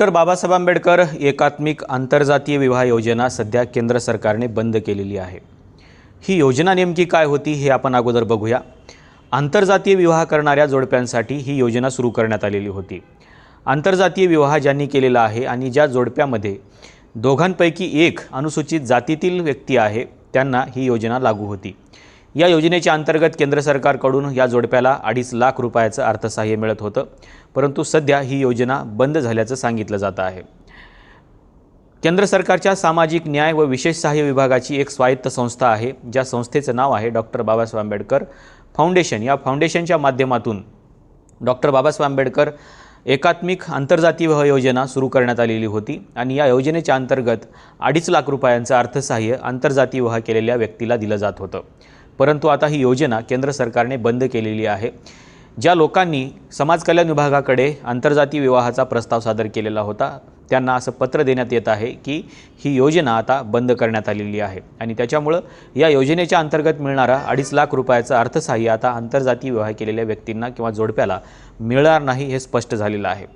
Doctor Babasaheb Ambedkar एकात्मिक आंतरजातीय विवाह योजना सध्या केंद्र सरकारने बंद केलेली आहे. ही योजना नेमकी काय होती हे आपण अगोदर बघूया. आंतरजातीय विवाह करणाऱ्या जोडप्यांसाठी ही योजना सुरू करण्यात आलेली होती. आंतरजातीय विवाह ज्यांनी केलेला आहे आणि ज्या जोडप्यामध्ये दोघांपैकी एक अनुसूचित जातीतील व्यक्ती आहे त्यांना ही योजना लागू होती. या योजनेच्या अंतर्गत केंद्र सरकारकडून या जोडप्याला अडीच लाख रुपयाचं अर्थसहाय्य मिळत होतं. परंतु सध्या ही योजना बंद झाल्याचं सांगितलं जात आहे. केंद्र सरकारच्या सामाजिक न्याय व विशेष सहाय्य विभागाची एक स्वायत्त संस्था आहे ज्या संस्थेचं नाव आहे डॉक्टर बाबासाहेब आंबेडकर फाउंडेशन. या फाउंडेशनच्या माध्यमातून डॉक्टर बाबासाहेब आंबेडकर एकात्मिक आंतरजातीय वह योजना सुरू करण्यात आलेली होती आणि या योजनेच्या अंतर्गत अडीच लाख रुपयांचं अर्थसहाय्य आंतरजातीय वह केलेल्या व्यक्तीला दिलं जात होतं. परंतु आता ही योजना केंद्र सरकारने बंद केलेली आहे. ज्या लोकांनी समाज कल्याण विभागाकडे आंतरजातीय विवाहाचा प्रस्ताव सादर केलेला होता त्यांना असं पत्र देण्यात येत आहे की ही योजना आता बंद करण्यात आलेली आहे. आणि त्याच्यामुळं या योजनेच्या अंतर्गत मिळणारा अडीच लाख रुपयाचं अर्थसहाय्य आता आंतरजातीय विवाह केलेल्या व्यक्तींना किंवा जोडप्याला मिळणार नाही हे स्पष्ट झालेलं आहे.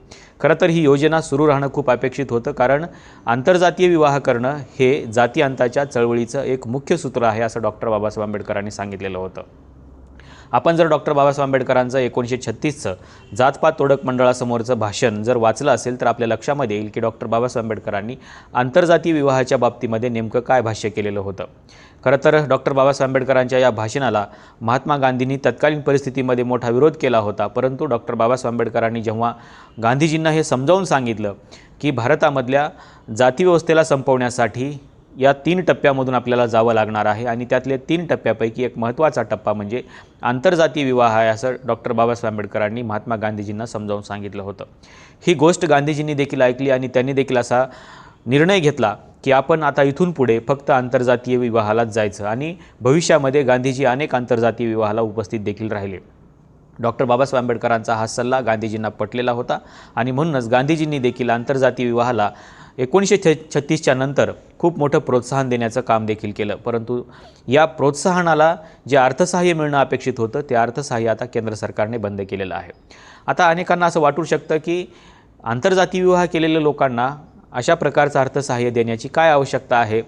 खरं तर ही योजना सुरू राहणं खूप अपेक्षित होतं कारण आंतरजातीय विवाह करणं हे जातीअंताच्या चळवळीचं एक मुख्य सूत्र आहे असं डॉक्टर बाबासाहेब आंबेडकरांनी सांगितलेलं होतं. आपण जर डॉक्टर बाबासाहेब आंबेडकरांचं एकोणीसशे छत्तीसचं जातपात तोडक मंडळासमोरचं भाषण जर वाचलं असेल तर आपल्या लक्षामध्ये येईल की डॉक्टर बाबासाहेब आंबेडकरांनी आंतरजातीय विवाहाच्या बाबतीमध्ये नेमकं काय भाष्य केलेलं होतं. खरं तर डॉक्टर बाबासाहेब आंबेडकरांच्या या भाषणाला महात्मा गांधींनी तत्कालीन परिस्थितीमध्ये मोठा विरोध केला होता परंतु डॉक्टर बाबासाहेब आंबेडकरांनी जेव्हा गांधीजींना हे समजावून सांगितलं की भारतामधल्या जातीव्यवस्थेला संपवण्यासाठी या तीन टप्प्यामधून आपल्याला जावं लागणार आहे आणि त्यातले तीन टप्प्यापैकी एक महत्त्वाचा टप्पा म्हणजे आंतरजातीय विवाह आहे असं डॉक्टर बाबासाहेब आंबेडकरांनी महात्मा गांधीजींना समजावून सांगितलं होतं. ही गोष्ट गांधीजींनी देखील ऐकली आणि त्यांनी देखील असा निर्णय घेतला की आपण आता इथून पुढे फक्त आंतरजातीय विवाहालाच जायचं आणि भविष्यामध्ये गांधीजी अनेक आंतरजातीय विवाहाला उपस्थित देखील राहिले. डॉक्टर बाबासाहेब आंबेडकरांचा हा सल्ला गांधीजींना पटलेला होता आणि म्हणूनच गांधीजींनी देखील आंतरजातीय विवाहाला एकोणीसशे छ छत्तीसच्या नंतर खूप मोठं प्रोत्साहन देण्याचं काम देखील केलं. परंतु या प्रोत्साहनाला जे अर्थसहाय्य मिळणं अपेक्षित होतं ते अर्थसहाय्य आता केंद्र सरकारने बंद केलेलं आहे. आता अनेकांना असं वाटू शकतं की आंतरजातीय विवाह केलेल्या लोकांना अशा प्रकारचं अर्थसहाय्य देण्याची काय आवश्यकता आहे?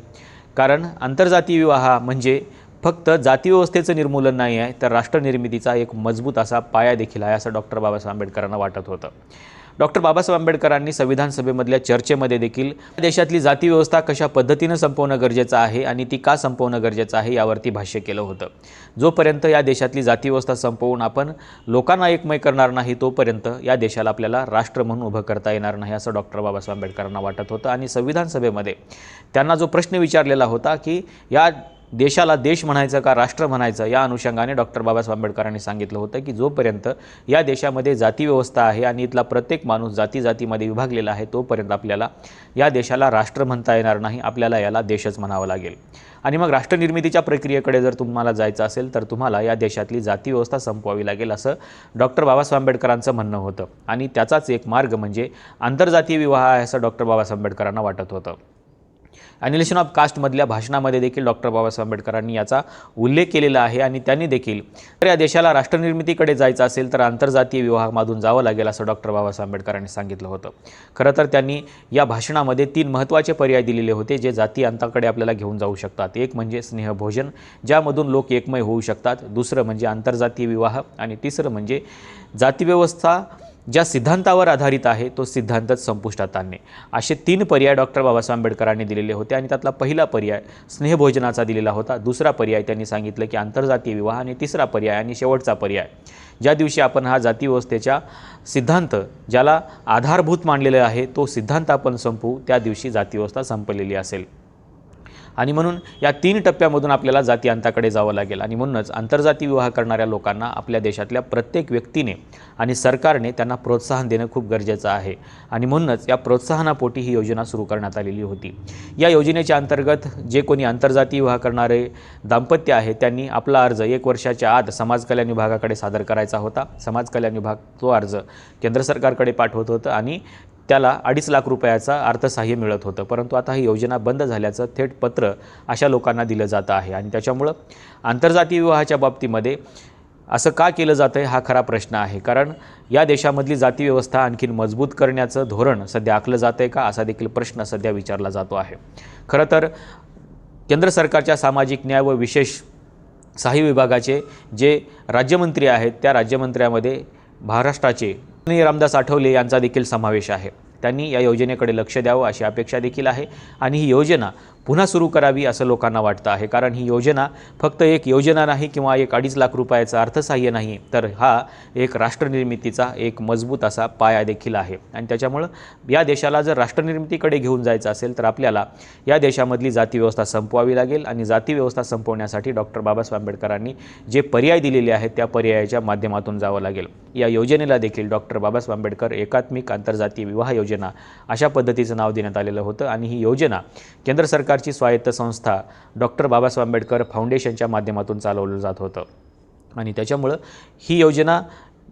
कारण आंतरजातीय विवाह म्हणजे फक्त जातीव्यवस्थेचं निर्मूलन नाही आहे तर राष्ट्रनिर्मितीचा एक मजबूत असा पाया देखील आहे असं डॉक्टर बाबासाहेब आंबेडकरांना वाटत होतं. डॉक्टर बाबासाहेब आंबेडकरांनी संविधान सभेमधल्या चर्चेमध्ये देखील देशातली जातीव्यवस्था कशा पद्धतीनं संपवणं गरजेचं आहे आणि ती का संपवणं गरजेचं आहे यावरती भाष्य केलं होतं. जोपर्यंत या देशातली जातीव्यवस्था संपवून आपण लोकांना एकमय करणार नाही तोपर्यंत या देशाला आपल्याला राष्ट्र म्हणून उभं करता येणार नाही असं डॉक्टर बाबासाहेब आंबेडकरांना वाटत होतं. आणि संविधान सभेमध्ये त्यांना जो प्रश्न विचारलेला होता की या देशाला देश म्हणायचं का राष्ट्र म्हणायचं या अनुषंगाने डॉक्टर बाबासाहेब आंबेडकरांनी सांगितलं होतं की जोपर्यंत या देशामध्ये जातीव्यवस्था आहे आणि इथला प्रत्येक माणूस जाती जातीमध्ये विभागलेला आहे तोपर्यंत आपल्याला या देशाला राष्ट्र म्हणता येणार नाही आपल्याला याला देशच म्हणावं लागेल. आणि मग राष्ट्रनिर्मितीच्या प्रक्रियेकडे जर तुम्हाला जायचं असेल तर तुम्हाला या देशातली जातीव्यवस्था संपवावी लागेल असं डॉक्टर बाबासाहेब आंबेडकरांचं म्हणणं होतं. आणि त्याचाच एक मार्ग म्हणजे आंतरजातीय विवाह आहे असं डॉक्टर बाबासाहेब आंबेडकरांना वाटत होतं. ॲनिलेशन ऑफ कास्टमधल्या भाषणामध्ये देखील डॉक्टर बाबासाहेब आंबेडकरांनी याचा उल्लेख केलेला आहे आणि त्यांनी देखील तर या देशाला राष्ट्रनिर्मितीकडे जायचं असेल तर आंतरजातीय विवाहामधून जावं लागेल असं डॉक्टर बाबासाहेब आंबेडकरांनी सांगितलं होतं. खरं तर त्यांनी या भाषणामध्ये तीन महत्त्वाचे पर्याय दिलेले होते जे जाती अंताकडे आपल्याला घेऊन जाऊ शकतात. एक म्हणजे स्नेहभोजन ज्यामधून लोक एकमय होऊ शकतात. दुसरं म्हणजे आंतरजातीय विवाह आणि तिसरं म्हणजे जातीव्यवस्था ज्या सिद्धांतावर आधारित आहे तो सिद्धांतच संपुष्टात आणणे असे तीन पर्याय डॉक्टर बाबासाहेब आंबेडकरांनी दिलेले होते आणि त्यातला पहिला पर्याय स्नेहभोजनाचा दिलेला होता. दुसरा पर्याय त्यांनी सांगितलं की आंतरजातीय विवाह आणि तिसरा पर्याय आणि शेवटचा पर्याय. ज्या दिवशी आपण हा जातीव्यवस्थेच्या सिद्धांत ज्याला आधारभूत मानलेला आहे तो सिद्धांत आपण संपवू त्या दिवशी जातीव्यवस्था संपलेली असेल. आणि म्हणून या तीन टप्प्यामधून आपल्याला जाती अंताकडे जावं लागेल. आणि म्हणूनच आंतरजाती विवाह करणाऱ्या लोकांना आपल्या देशातल्या प्रत्येक व्यक्तीने आणि सरकारने त्यांना प्रोत्साहन देणं खूप गरजेचं आहे. आणि म्हणूनच या प्रोत्साहनापोटी ही योजना सुरू करण्यात आलेली होती. या योजनेच्या अंतर्गत जे कोणी आंतरजाती विवाह करणारे दाम्पत्य आहे त्यांनी आपला अर्ज एक वर्षाच्या आत समाज कल्याण विभागाकडे सादर करायचा होता. समाज कल्याण विभाग तो अर्ज केंद्र सरकारकडे पाठवत होतं आणि त्याला अडीच लाख रुपयाचा अर्थसहाय्य मिळत होतं. परंतु आता ही योजना बंद झाल्याचं थेट पत्र अशा लोकांना दिलं जातं आहे. आणि त्याच्यामुळं आंतरजातीय विवाहाच्या बाबतीमध्ये असं का केलं जातं आहे हा खरा प्रश्न आहे. कारण या देशामधली जातीव्यवस्था आणखीन मजबूत करण्याचं धोरण सध्या आखलं जातं आहे का असा देखील प्रश्न सध्या विचारला जातो आहे. खरं तर केंद्र सरकारच्या सामाजिक न्याय व विशेष सहाय्य विभागाचे जे राज्यमंत्री आहेत त्या राज्यमंत्र्यामध्ये महाराष्ट्राचे आणि रामदास आठवले यांचा देखील समावेश आहे. त्यांनी या योजनेकडे लक्ष द्यावं अशी अपेक्षा देखील आहे आणि ही योजना पुन्हा सुरू करावी असं लोकांना वाटतं आहे. कारण ही योजना फक्त एक योजना नाही किंवा एक अडीच लाख रुपयाचं अर्थसहाय्य नाही तर हा एक राष्ट्रनिर्मितीचा एक मजबूत असा पाया देखील आहे. आणि त्याच्यामुळं या देशाला जर राष्ट्रनिर्मितीकडे घेऊन जायचं असेल तर आपल्याला या देशामधली जाती व्यवस्था संपवावी लागेल. आणि जाती व्यवस्था संपवण्यासाठी डॉक्टर बाबासाहेब आंबेडकरांनी जे पर्याय दिलेले आहेत त्या पर्यायाच्या माध्यमातून जावं लागेल. या योजनेला देखील डॉक्टर बाबासाहेब आंबेडकर एकात्मिक आंतरजातीय विवाह योजना अशा पद्धतीचं नाव देण्यात आलेलं होतं. आणि ही योजना केंद्र सरकार सरकारची स्वायत्त संस्था डॉक्टर बाबासाहेब आंबेडकर फाउंडेशनच्या माध्यमातून चालवलं जात होतं. आणि त्याच्यामुळं ही योजना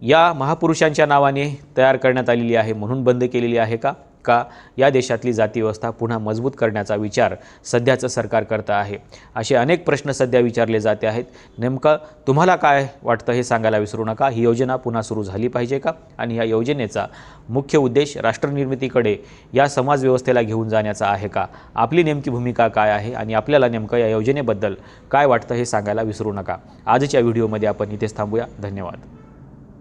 या महापुरुषांच्या नावाने तयार करण्यात आलेली आहे म्हणून बंद केलेली आहे का? का या देशातली जाती व्यवस्था पुन्हा मजबूत करण्याचा विचार सध्याचं सरकार करतं आहे. असे अनेक प्रश्न सध्या विचारले जाते आहेत. नेमकं तुम्हाला काय वाटतं हे सांगायला विसरू नका. ही योजना पुन्हा सुरू झाली पाहिजे का? आणि या योजनेचा मुख्य उद्देश राष्ट्रनिर्मितीकडे या समाजव्यवस्थेला घेऊन जाण्याचा आहे का? आपली नेमकी भूमिका काय आहे? आणि आपल्याला नेमकं या योजनेबद्दल काय वाटतं हे सांगायला विसरू नका. आजच्या व्हिडिओमध्ये आपण इथेच थांबूया. धन्यवाद.